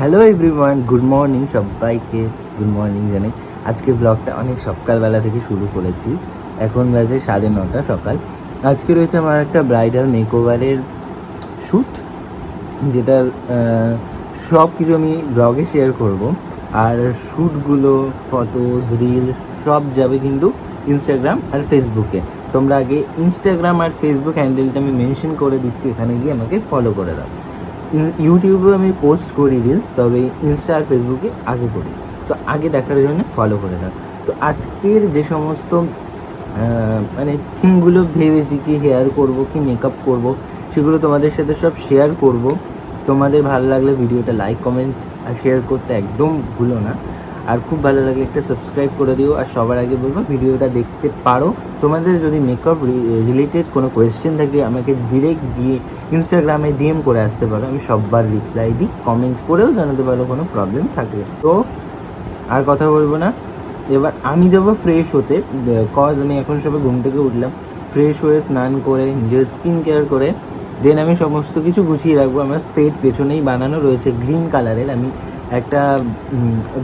Hello everyone good morning সবাইকে good morning জানাই। আজকে ব্লগটা অনেক সকালবেলা থেকে শুরু করেছি। এখন বাজে সাড়ে নটা সকাল। আজকে রয়েছে আমার একটা ব্রাইডাল মেকওভারের শ্যুট যেটার সব কিছু আমি ব্লগে শেয়ার করব। আর শ্যুটগুলো ফটোজ রিল সব যাবে কিন্তু ইনস্টাগ্রাম আর ফেসবুকে তোমরা আগে ইনস্টাগ্রাম আর ফেসবুক হ্যান্ডেলটা আমি মেনশন করে দিচ্ছি, এখানে গিয়ে আমাকে ফলো করে দাও। ইউটিউবে আমি পোস্ট করি রিলস তবে ইনস্টা আর ফেসবুকে আগে করি। তো আগে দেখার জন্য ফলো করে দাও তো আজকের যে সমস্ত মানে থিমগুলো ভেবেছি কি হেয়ার করব, কি মেকআপ করব, সেগুলো তোমাদের সাথে সব শেয়ার করব। তোমাদের ভালো লাগলে ভিডিওটা লাইক কমেন্ট আর শেয়ার করতে একদম ভুলো না। আর খুব ভালো লাগলে একটা সাবস্ক্রাইব করে দিও। আর সবার আগে বলব, ভিডিওটা দেখতে পারো। তোমাদের যদি মেকআপ রিলেটেড কোনো কোয়েশ্চেন থাকে, আমাকে ডিরেক্ট গিয়ে ইনস্টাগ্রামে ডিএম করে আসতে পারো। আমি সববার রিপ্লাই দিই। কমেন্ট করেও জানাতে পারো, কোনো প্রবলেম থাকলে। তো আর কথা বলব না। এবার আমি যাব ফ্রেশ হতে। কজ আমি এখন সবে ঘুম থেকে উঠলাম। ফ্রেশ হয়ে স্নান করে, নিজের স্কিন কেয়ার করে দেন আমি সমস্ত কিছু গুছিয়ে রাখব। আমার সেট পেছনেই বানানো রয়েছে গ্রিন কালারের আমি একটা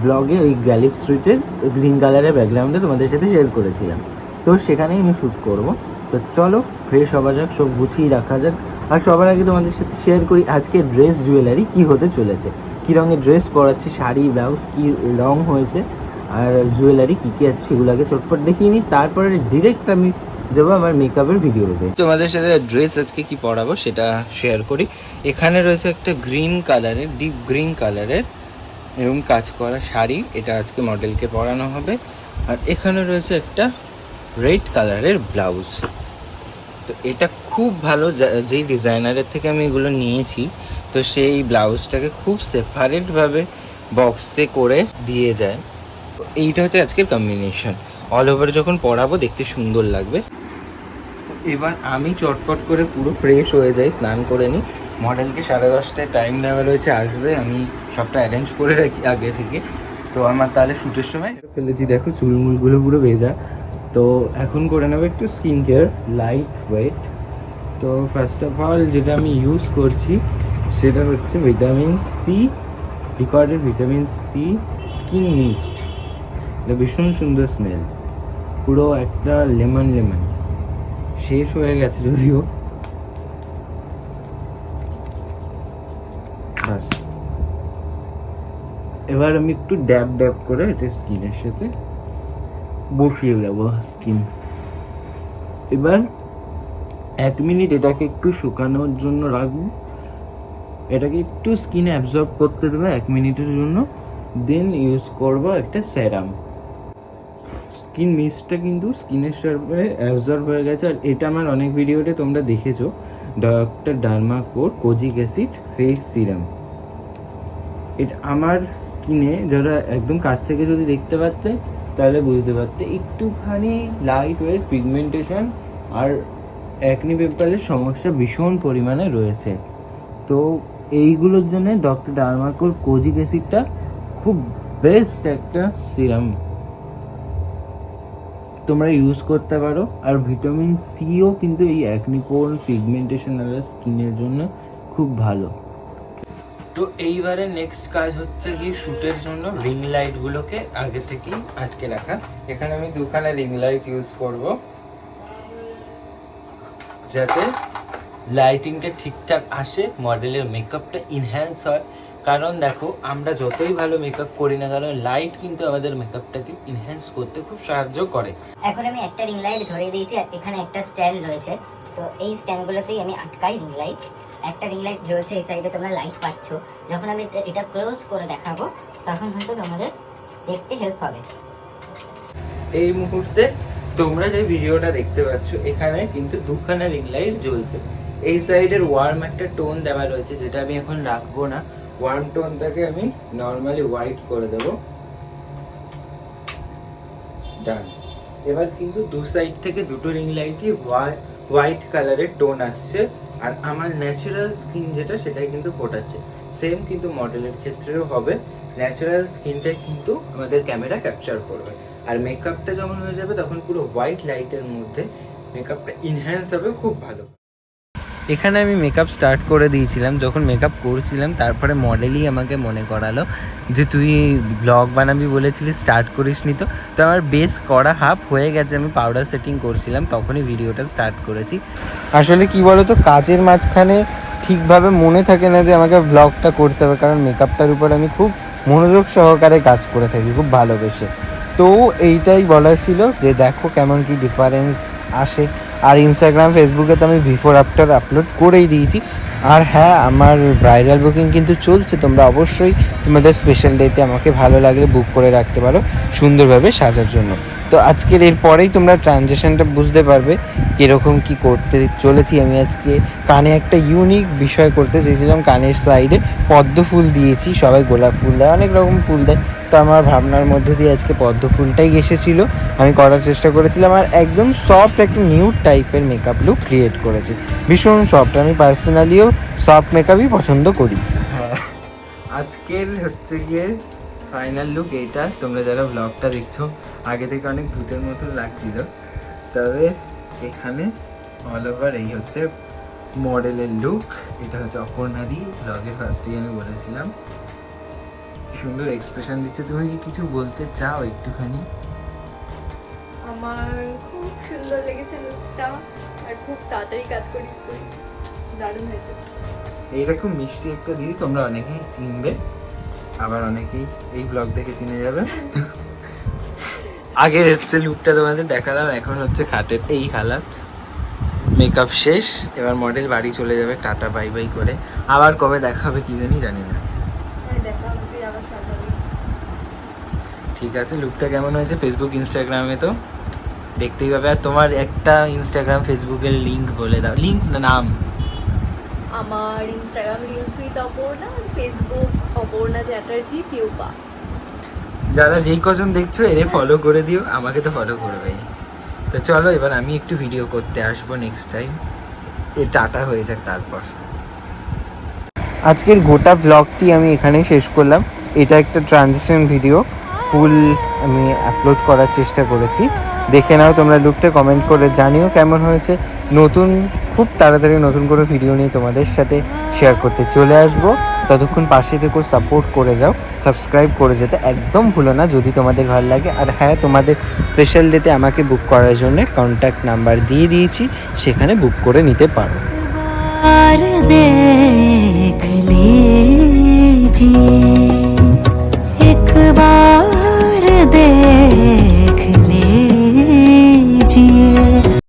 ব্লগে ওই গ্যালিফ স্ট্রিটের গ্রিন কালারের ব্যাকগ্রাউন্ডে তোমাদের সাথে শেয়ার করেছিলাম। তো সেখানেই আমি শ্যুট করব। তো চলো ফ্রেশ হওয়া যাক, সব গুছিয়ে রাখা যাক। আর সবার আগে তোমাদের সাথে শেয়ার করি আজকে ড্রেস জুয়েলারি কি হতে চলেছে? কী রঙের ড্রেস পরাচ্ছি, শাড়ি ব্লাউজ কী রং হয়েছে? আর জুয়েলারি কী কী আছে সেগুলো আগে চটপট দেখিয়ে নিই। তারপরে ডিরেক্ট আমি যাব আমার মেকআপের ভিডিওতে তোমাদের সাথে ড্রেস আজকে কি পরাবো সেটা শেয়ার করি। এখানে রয়েছে একটা গ্রিন কালারের ডিপ গ্রিন কালারের এরকম কাজ করা শাড়ি, এটা আজকে মডেলকে পরানো হবে। আর এখানে রয়েছে একটা রেড কালারের ব্লাউজ। তো এটা খুব ভালো যেই ডিজাইনারের থেকে আমি এগুলো নিয়েছি, তো সেই ব্লাউজটাকে খুব সেপারেটভাবে বক্সে করে দিয়ে যায়। এইটা হচ্ছে আজকের কম্বিনেশন অল ওভার যখন পরাবো, দেখতে সুন্দর লাগবে। এবার আমি চটপট করে পুরো ফ্রেশ হয়ে যাই, স্নান করে নিই। মডেলকে সাড়ে দশটায় টাইম দেওয়া রয়েছে, আসবে, আমি সবটা অ্যারেঞ্জ করে রাখি আগে থেকে। তো আমার তাহলে শ্যুটের সময় ফেলেছি, দেখো চুলমুলগুলো পুরো ভেজা। তো এখন করে নেব একটু স্কিন কেয়ার লাইট ওয়েট তো ফার্স্ট অফ অল যেটা আমি ইউজ করছি, সেটা হচ্ছে vitamin C recorded vitamin C skin mist এটা ভীষণ সুন্দর স্মেল পুরো একটা লেমন লেমন। শেষ হয়ে গেছে যদিও। বাস। এবার আমি একটু ড্যাব ড্যাব করে এটা স্কিনের সাথে বসিয়ে দেবো স্কিন এবার এক মিনিট এটাকে একটু শুকানোর জন্য রাখব। এটাকে একটু স্কিনে অ্যাবজর্ব করতে দেবে এক মিনিটের জন্য। দেন ইউজ করব একটা সেরাম স্কিন মিস্টটা কিন্তু স্কিনের সাথে অ্যাবজর্ব হয়ে গেছে। আর এটা আমার অনেক ভিডিওতে তোমরা দেখেছ। ডক্টর ডার্মাকোর কোজিক অ্যাসিড ফেস সিরাম এটা আমার স্কিনে যারা একদম কাছ থেকে যদি দেখতে পারতে, তাহলে বুঝতে পারতে একটুখানি লাইট ওয়েট পিগমেন্টেশন আর অ্যাকনি পেপারের সমস্যা ভীষণ পরিমাণে রয়েছে। তো এইগুলোর জন্য ডক্টর ডার্মাকোর কোজিক অ্যাসিডটা খুব বেস্ট একটা সিরাম তোমরা ইউজ করতে পারো। আর ভিটামিন সিও কিন্তু এই অ্যাকনিপোর পিগমেন্টেশন আর স্কিনের জন্য খুব ভালো। তো এইবারে নেক্সট কাজ হচ্ছে কি শ্যুটের জন্য রিং লাইটগুলোকে আগে থেকেই আটকে রাখা। এখানে আমি দুখানা রিং লাইট ইউজ করব। যাতে লাইটিংটা ঠিকঠাক আসে মডেলের মেকআপটা ইনহ্যান্স হয়। কারণ দেখো আমরা যতই ভালো মেকআপ করি না কেন লাইট কিন্তু আমাদের মেকআপটাকে ইনহ্যান্স করতে খুব সাহায্য করে। এখন আমি একটা রিং লাইট ধরিয়ে দিয়েছি আর এখানে একটা স্ট্যান্ড রয়েছে। তো এই স্ট্যান্ডগুলোতেই আমি আটকাই রিং লাইট একটা রিং লাইট জ্বলছে এই সাইডে তোমরা লাইট পাচ্ছ। যখন আমি এটা- এটা ক্লোজ করে দেখাবো তখন হয়তো তোমাদের দেখতে হেল্প হবে। এই মুহূর্তে তোমরা যে ভিডিওটা দেখতে পাচ্ছ এখানে কিন্তু দুখানা রিং লাইট জ্বলছে। এই সাইডের ওয়ার্ম একটা টোন দেওয়া রয়েছে যেটা আমি এখন রাখব না। ওয়ার্ম টোনটাকে আমি নর্মালি হোয়াইট করে দেবো। ডান এবার কিন্তু দু সাইড থেকে দুটো রিং লাইটই হোয়াইট কালারের টোন আসছে। আর আমার ন্যাচারাল স্কিন যেটা, সেটাই কিন্তু ফোটাচ্ছে। সেম কিন্তু মডেলের ক্ষেত্রেও হবে। ন্যাচারাল স্কিনটাই কিন্তু আমাদের ক্যামেরা ক্যাপচার করবে। আর মেকআপটা যখন হয়ে যাবে, তখন পুরো হোয়াইট লাইটের মধ্যে মেকআপটা ইনহ্যান্স হবে খুব ভালো। এখানে আমি মেকআপ স্টার্ট করে দিয়েছিলাম, যখন মেকআপ করছিলাম, তারপরে মডেলই আমাকে মনে করালো যে, তুই ব্লগ বানাবি বলেছিলি স্টার্ট করিসনি তো। তো আমার বেস করা হাফ হয়ে গেছে, আমি পাউডার সেটিং করছিলাম, তখনই ভিডিওটা স্টার্ট করেছি। আসলে কি বলতো, কাজের মাঝখানে ঠিকভাবে মনে থাকে না যে, আমাকে ব্লগটা করতে হবে, কারণ মেকআপটার উপর আমি খুব মনোযোগ সহকারে কাজ করে থাকি, খুব ভালোবেসে। তো এইটাই বলার ছিল যে, দেখো কেমন কি ডিফারেন্স আসে। আর ইনস্টাগ্রাম ফেসবুকে তো আমি বিফোর আফটার আপলোড করেই দিয়েছি। আর হ্যাঁ আমার ব্রাইডাল বুকিং কিন্তু চলছে, তোমরা অবশ্যই তোমাদের স্পেশাল ডেতে আমাকে ভালো লাগলে বুক করে রাখতে পারো সুন্দরভাবে সাজার জন্য। তো আজকের এর পরেই তোমরা ট্রানজেকশনটা বুঝতে পারবে কীরকম কি করতে চলেছি আমি আজকে। কানে একটা ইউনিক বিষয় করতে চেয়েছিলাম, কানের সাইডে পদ্ম ফুল দিয়েছি, সবাই গোলাপ ফুল দেয়, অনেক রকম ফুল দেয়। তো আমার ভাবনার মধ্যে দিয়ে আজকে পদ্ম ফুলটাই এসেছিল। আমি করার চেষ্টা করেছিলাম আর একদম সফট একটা নিউ টাইপের মেকআপ লুক ক্রিয়েট করেছি। ভীষণ সফট আমি পার্সোনালিও সফট মেকআপই পছন্দ করি। হ্যাঁ আজকের হচ্ছে গিয়ে ফাইনাল লুক এইটা। তোমরা যারা ব্লগটা দেখছ আগে থেকে অনেক ভূতের মতো লাগছিল। তবে এখানে অল ওভার এই হচ্ছে মডেলের লুক এটা হচ্ছে অপর্ণাদি ব্লগের ফার্স্টেই আমি বলেছিলাম। সুন্দর এক্সপ্রেশন দিচ্ছে। তুমি কি কিছু বলতে চাও একটুখানি? আমার খুব সুন্দর লেগেছে লুকটা আর খুব তাড়াতাড়ি কাজ তুই দারুণ হয়েছে। খুব মিষ্টি একটা দিদি তোমরা অনেকেই চিনবে। আবার অনেকেই এই ব্লগ দেখে চিনে যাবে। আগে হচ্ছে লুকটা তোমাদের দেখালাম এখন হচ্ছে খাটের এই হালাত। মেকআপ শেষ এবার মডেল বাড়ি চলে যাবে টাটা বাই বাই করে। আবার কবে দেখা হবে কি জানি জানি না। সাজাবি ঠিক আছে লুকটা কেমন হয়েছে? ফেসবুক ইনস্টাগ্রামে তো দেখতেই পাবে। আর তোমার একটা ইনস্টাগ্রাম ফেসবুকের লিংক বলে দাও। লিঙ্ক না নাম? আমার ইনস্টাগ্রাম রিলস উইথ অপর্ণা আর ফেসবুক অপর্ণা চ্যাটার্জি, পিউপা। যারা যেই কজন দেখছ, এরে ফলো করে দিও। আমাকে তো ফলো করবেই। তো চলো, এবার আমি একটু ভিডিও করতে আসব নেক্সট টাইম এ টাটা হয়ে যাক তারপর। আজকের গোটা ভ্লগটি আমি এখানেই শেষ করলাম। এটা একটা ট্রানজিশন ভিডিও ফুল আমি আপলোড করার চেষ্টা করেছি। দেখে নাও তোমরা লুকটা কমেন্ট করে জানিও কেমন হয়েছে। নতুন খুব তাড়াতাড়ি নতুন করে ভিডিও নিয়ে তোমাদের সাথে শেয়ার করতে চলে আসবো ততক্ষণ পাশে থেকেও সাপোর্ট করে যাও সাবস্ক্রাইব করে যেতে একদম ভুলো না যদি তোমাদের ভালো লাগে আর হ্যাঁ তোমাদের স্পেশাল ডেতে আমাকে বুক করার জন্য কন্ট্যাক্ট নাম্বার দিয়ে দিয়েছি সেখানে বুক করে নিতে পারো बार देख लीजिए एक बार